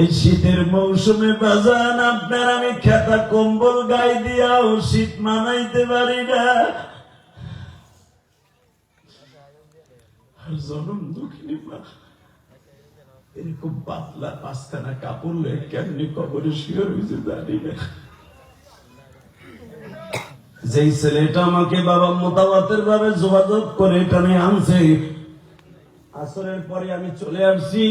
এই শীতের মৌসুমে বাজান, আপনার আমি খেতা কম্বল গায়ে দিয়াও শীত মানাইতে পারি না। জনম দুঃখিনী মা, এরকম পাতলা পাঁচখানা কাপড় লয়ে কেমনি কবরে শুয়ে রয়েছে জানি না। যেই ছেলেটা আমাকে বাবা মোতাবাতের ভাবে যোগাযোগ করে এখানে আনছে। আসরের পরে আমি চলে আসছি।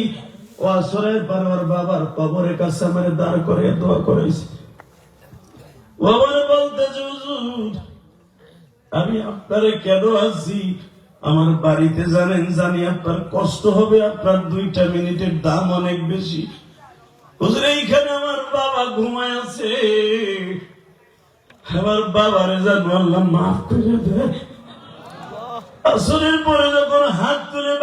আমার বাড়িতে জানেন, জানি আপনার কষ্ট হবে, আপনার দুইটা মিনিটের দাম অনেক বেশি। এইখানে আমার বাবা ঘুমায় আছে। আমার বাবারে জানো আল্লাহ মাফ করে দেয়। আসরের পরে যখন হাত তুলে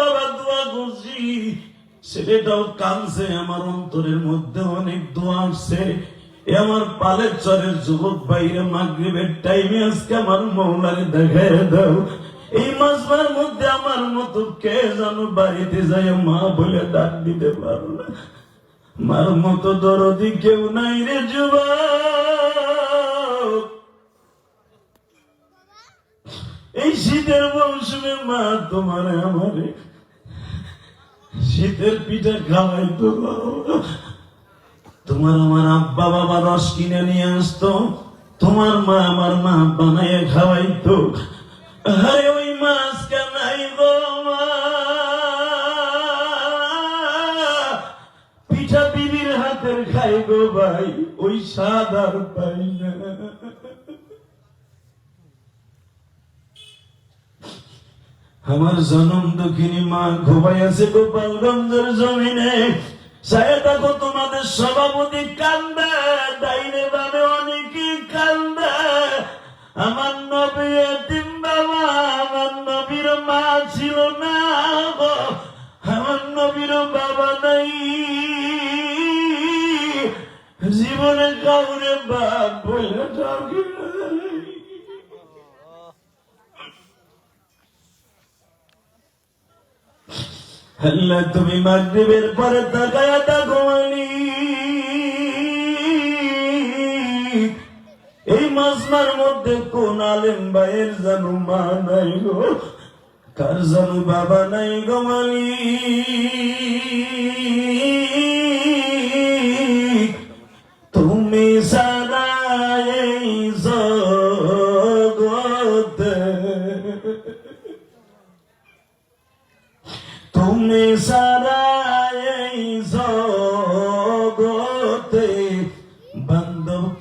ছেলেটাও কানছে আমার অন্তরের মধ্যে অনেক দোয়া আসছে। আমার পালের চরের যুবক বাইরে মাগরিবের টাইমে আজকে আমার মৌলারে দেখায় দাও। এই মাসবার মধ্যে আমার মতো কে জানো বাড়িতে যায়, মা বলে ডাক দিতে পারো না। মার মতো দরদি কেউ নাই রে যুবক। এই শীতের মৌসুমে মা তোমার আমারে শীতের পিঠা খাওয়াই তো তোমার আমার আব্বা বাবা রস কিনে নিয়ে আসতো। তোমার মা আমার মা বানায় খাওয়াইতো। আরে ওই মাছ কেনাই গো পিঠা বিবির হাতের খাই গো ভাই, ওই স্বাদ আর পাই না। আমার জনম দুঃখিনী মা, ঘুমাই আছে গোপালগঞ্জের জমিনে। সায়া দেখো তোমাদের সভাপতি, কান্দে, ডাইনে বামে অনেকে কান্দে। আমার নবী এতিম বাবা, আমার নবীর মা ছিল আল্লাহ তুমি মাগরিবের পরে তাকায়া মালিক। এই মাসমার মধ্যে কোন আলেম ভাইয়ের জানু মা নাই গো কার জানু বাবা নাই গো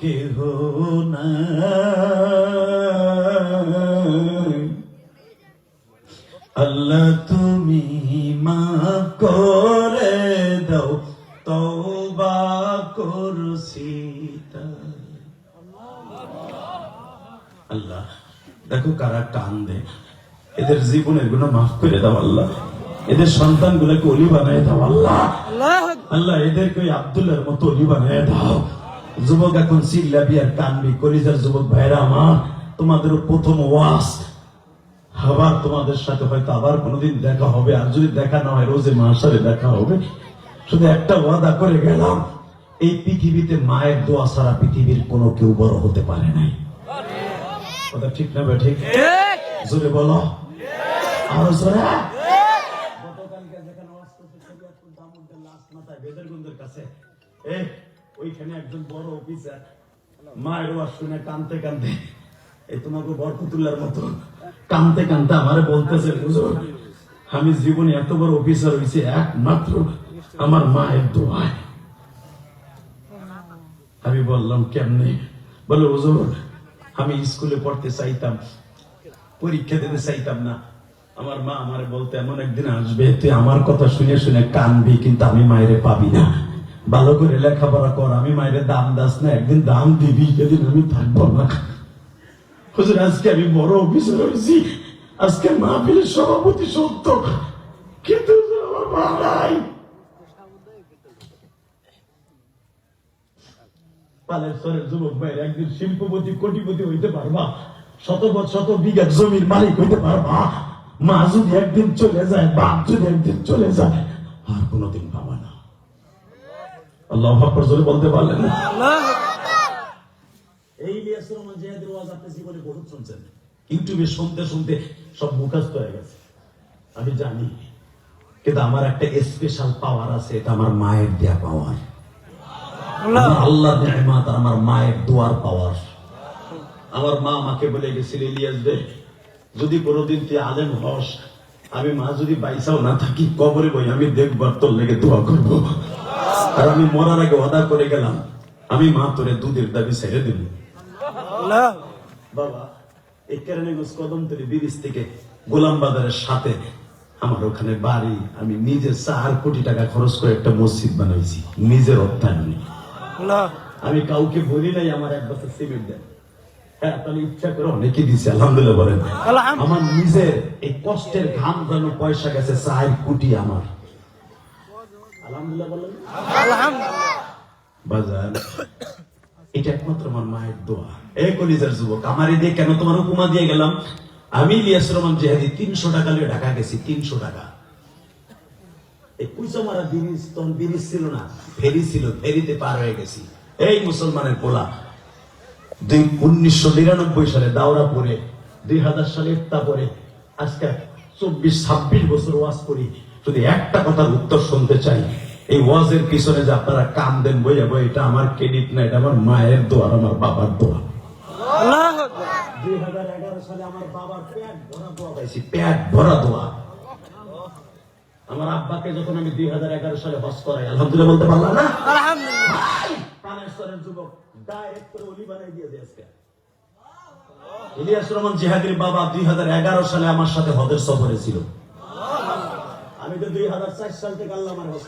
বান্ধব কে হো না। আল্লাহ তুমি মা করে দাও তওবা করছি আল্লাহ দেখো কারা কান দেয় এদের জীবনেরগুলো মাফ করে দাও আল্লাহ। এদের সন্তান গুলোকে অলি বানায় দাও আল্লাহ। আল্লাহ এদেরকে ওই আব্দুল্লাহর মতো অলি বানায় দাও। যুবক এখন চিল্লাবি আর কানবি কলিজার যুবক, ভাইরা আমার তোমাদের প্রথম ওয়াস আবার তোমাদের সাথে হয়তো আবার কোনোদিন দেখা হবে। আর যদি দেখা না হয়, রোজে মাসারে দেখা হবে। শুধু একটা ওয়াদা করে গেলাম, এই পৃথিবীতে মায়ের দোয়া ছাড়া পৃথিবীর কোনো কেউ বড় হতে পারে নাই। কথা ঠিক না ঠিক? জোরে বলো। আরও জোরে? গতকালকে যেখানে কাছে। এ ওইখানে একজন বড় অফিসার মায়ের ওয়াজ শুনে কানতে কানতে, এই তোমাকে বরকতুল্লার মতো কানতে কানতে আমারে বলতেছে, হুজুর, আমি জীবনে এত বড় অফিসার হয়েছি একমাত্র আমার মায়ের দোয়ায়। আমি বললাম, কেমনে? বলে, হুজুর, আমি স্কুলে পড়তে চাইতাম, পরীক্ষা দিতে চাইতাম না। আমার মা আমার বলতে, এমন একদিন আসবে, তুই আমার কথা শুনে শুনে কানবি, কিন্তু আমি মায়েরে পাবি না। ভালো করে লেখাপড়া কর, আমি মায়ের দাম দাস না, একদিন দাম দিবি যেদিন আমি থাকব না। হুজুর, আজকে আমি বড় অফিসার হয়েছি, আজকে মাহফিলের সভাপতি সত্য। কিন্তু আমার মা নাই। যুবক ভাই একদিন শিল্পপতি, কোটিপতি হইতে পারবা। শত শত বিঘা জমির মালিক হইতে পারবা। মা যদি একদিন চলে যায়, বাপ যদি একদিন চলে যায়, আর কোনোদিন পাবা না। আল্লাহ আকবার জোরে বলতে পারলেন না। এই ইলিয়াস রহমান জিহাদের ওয়াজ আপনি জীবনে বহুত শুনছেন। ইউটিউবে শুনতে শুনতে সব মুখস্থ হয়ে গেছে। আমি জানি কিন্তু আমার একটা স্পেশাল পাওয়ার আছে এটা আমার মায়ের দেয়া পাওয়ার আল্লাহ আমার নেহমাত আমার মায়ের দোয়ার পাওয়ার আমার মা আমাকে বলে গেছিল ইলিয়াস দে যদি কোনোদিন তুই আলেম হস আমি মা যদি বাইসাও না থাকি কবরে বই আমি দেখবার তোর লেগে দোয়া করব। আর আমি মরার আগে ওয়াদা করে গেলাম আমি মা তোরে দুধের দাবি ছেড়ে দিব। বাবা এই কেরানীগঞ্জ কদমতলি ব্রিজ থেকে গোলাম বাজারের সাথে আমার ওখানে বাড়ি আমি নিজে চার কোটি টাকা খরচ করে একটা মসজিদ বানাইছি নিজের অর্থায়নে আমি কাউকে বলি নাই আমার এক বছর সিমেন্ট দেন। হ্যাঁ তাহলে ইচ্ছা করে অনেকে দিছে আলহামদুলিল্লাহ বলেন। আমার নিজের এই কষ্টের ঘাম যেন পয়সা গেছে চার কোটি আমার। এই মুসলমানের পোলা, দুই উনিশশো নিরানব্বই সালে দাওরা পরে দুই হাজার সালে ইফতা পরে আজকে চব্বিশ ছাব্বিশ বছর ওয়াজ করি। যদি একটা কথার উত্তর শুনতে চাই এই ওয়াজের পিছনে যে আপনারা কাম দেন বই এটা আমার ক্রেডিট না এটা আমার মায়ের দোয়া আর আমার বাবার দোয়া। দুই হাজার এগারো সালে আমার বাবার পেট ভরা দোয়া পাইছি পেট ভরা দোয়া। আমার আব্বাকে যখন আমি দুই হাজার এগারো সালে হস করাই আলহামদুলিল্লাহ বলতে পারলাম না? প্রাণেশ্বরের যুবক ডাইরেক্ট করে অলি বানাই দিয়ে আজকে। ইলিয়াস রহমান জিহাদির বাবা দুই হাজার এগারো সালে আমার সাথে হদের সফরে ছিল। আমি তো দুই হাজার চার সাল থেকে আল্লাহ আমার হজ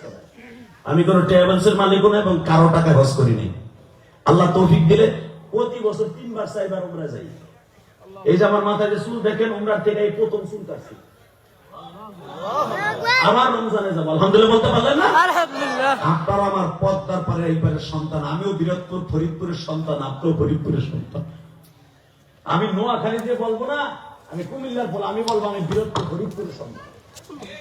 আমি কোন ট্রাভেলস এর মালিকও না এবং কারও টাকা হজ করিনি আল্লাহ তৌফিক দিলে প্রতি বছর তিনবার চাইবার উমরা যাই। এই যে আমার মাথায় যে চুল দেখেন উমরার থেকে এই প্রথম চুল কাটছি। আমার রমজানে যাব আলহামদুলিল্লাহ বলতে পারলেন না? আপনারা আমার পদ্মার পারে এই সন্তান আমিও বীরত্বর ফরিদপুরের সন্তান আপনিও ফরিদপুরের সন্তান। আমি নোয়াখালী দিয়ে বলব না আমি কুমিল্লার বল আমি বলব আমি বীরত্বর ফরিদপুরের সন্তান।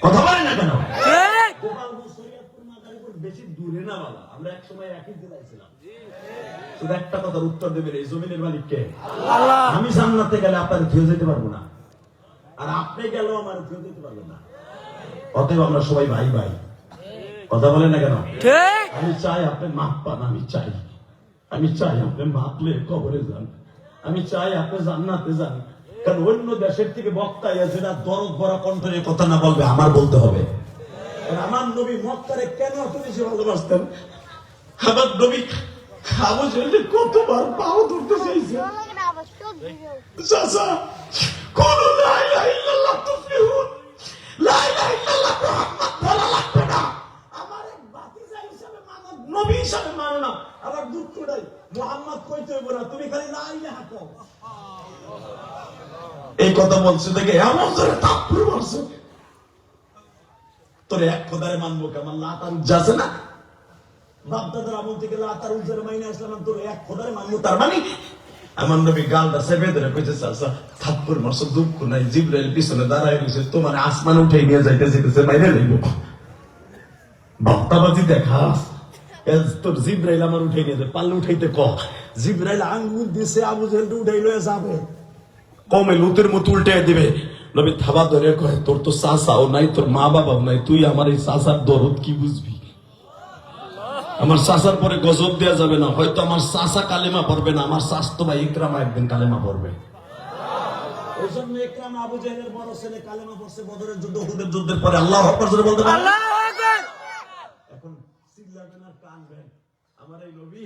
কথা বলেন না কেন? ঠিক গোপালগঞ্জ, শরীয়তপুর, মাদারীপুর বেশি দূরে না বাবা আমরা এক সময় একই জেলায় ছিলাম শুধু একটা কথার উত্তর দেবেন এই জমিনের মালিককে। আমি জান্নাতে গেলে ধুয়ে যেতে পারব না। আর আপনি গেলেও আমার ধুয়ে যেতে পারবেন না। অতএব আমরা সবাই ভাই ভাই। কথা বলেন না কেন? আমি চাই আপনি মাপ পান আমি চাই। আমি চাই আপনি মাপলে কবরে যান। আমি চাই আপনি জান্নাতে যান। কারণ অন্য দেশের থেকে বক্তা আছে না দরদ ভরা নিয়ে কথা না বলবে আমার বলতে হবে। আমার নবী মক্তারে কেন এত বেশি ভালোবাসতেন? আমার নবী খাব চলতে কতবার পাও ধরতে চাইছে। চাচা কোন লা ইলাহা ইল্লাল্লাহ তুফলিহুন লা ইলাহা ইল্লাল্লাহ মুহাম্মদ বলা লাগবে না আমার এক ভাতিজা হিসাবে মানো নবী হিসাবে মানো না আবার দুঃখ নাই মুহাম্মদ কইতে হইব না তুমি খালি লা ইলাহা কও এই কথা বলছে দেখে, এমন ধরে তাপ্পুর মারছে। তোর এক খোদারে মানবো কেমন লাতার যাচ্ছে না? বাপদাদার আমল থেকে লাতার মাইনে আসলাম তোর এক খোদারে মানবো, তার মানে? নবী কইছে থাপ্পুর মারছো, দুঃখ নাই পিছনে দাঁড়ায় তোমার আসমান উঠে নিয়ে যাইতে যেতেছে এ তোর জিব্রাইল আমার উঠে নিয়ে উঠাইতে ক? জিব্রাইল আঙ্গুল দিছে, আবু জেলটা উঠাই লয়ে যাবে। কমে লুতের মতো উল্টে দিবে। নবী থাবা ধরে কয় তোর তো চাচাও নাই তোর মা বাবাও নাই তুই আমার এই চাচার দরদ কি বুঝবি? আমার চাচার পরে গজব দেওয়া যাবে না হয়তো আমার চাচা কালেমা পড়বে না আমার স্বাস্থ্য বা ইকরামা একদিন কালেমা পড়বে। এই জন্য ইকরামা আবু জাহেলের বড় ছেলে কালেমা পড়ছে বদরের যুদ্ধ হুদের যুদ্ধের পরে। আল্লাহ আকবার জোরে বলতে পারবে আল্লাহ আকবার! এখন চিল্লাবেন আর কানবেন আমার এই নবী